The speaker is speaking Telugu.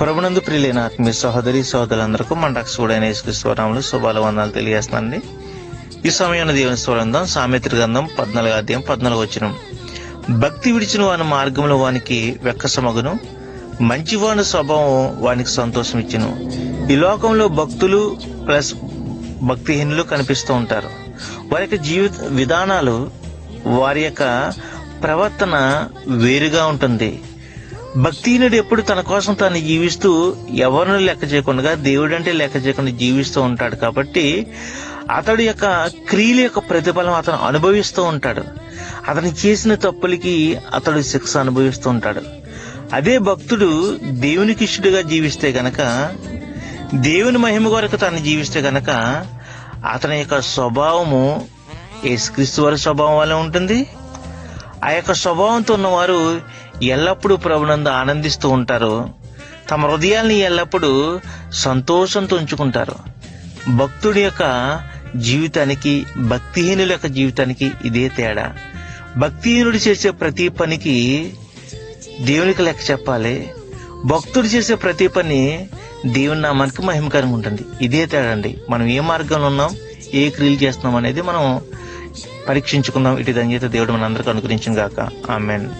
ప్రభునందు ప్రియులైన ఆత్మీయ సహోదరి సహోదరులందరికీ మన రక్షకుడైన యేసుక్రీశ్వరంలో శుభాల వందనాలు తెలియజేస్తానండి ఈ సమయంలో దేవుని స్వరంధం సామెత్ర గ్రంథం పద్నాలుగు అధ్యాయం పద్నాలుగు వచ్చిన భక్తి విడిచిన వాని మార్గంలో వానికి వెక్కసమగును మంచివాని స్వభావం వానికి సంతోషం ఇచ్చును ఈ లోకంలో భక్తులు ప్లస్ భక్తిహీనులు కనిపిస్తూ ఉంటారు. వారి యొక్క జీవిత విధానాలు వారి యొక్క ప్రవర్తన వేరుగా ఉంటుంది. భక్తిహీనుడు ఎప్పుడు తన కోసం తాను జీవిస్తూ ఎవరిని లెక్క చేయకుండా దేవుడంటే లెక్క చేయకుండా జీవిస్తూ ఉంటాడు కాబట్టి అతడి యొక్క క్రియల యొక్క ప్రతిఫలం అతను అనుభవిస్తూ ఉంటాడు. అతను చేసిన తప్పులకి అతడు శిక్ష అనుభవిస్తూ ఉంటాడు. అదే భక్తుడు దేవునికి ఇష్టడుగా జీవిస్తే గనక దేవుని మహిమ కొరకు తను జీవిస్తే గనక అతని యొక్క స్వభావము యేసుక్రీస్తు వారి స్వభావం వల్ల ఉంటుంది. ఆ యొక్క స్వభావంతో ఉన్నవారు ఎల్లప్పుడూ ప్రభునందు ఆనందిస్తూ ఉంటారో తమ హృదయాల్ని ఎల్లప్పుడూ సంతోషంతో ఉంచుకుంటారు. భక్తుడి యొక్క జీవితానికి భక్తిహీనుల యొక్క జీవితానికి ఇదే తేడా. భక్తిహీనుడు చేసే ప్రతి పనికి దేవునికి లెక్క చెప్పాలి. భక్తుడు చేసే ప్రతి పని దేవుని నామానికి మహిమకరంగా ఉంటుంది. ఇదే తేడా అండి. మనం ఏ మార్గంలో ఉన్నాం ఏ క్రియలు చేస్తున్నాం అనేది మనం పరీక్షించుకుందాం ఇటు ధన్యత దేవుడు మనందరికీ అనుగ్రహించిన గాక ఆమెన్.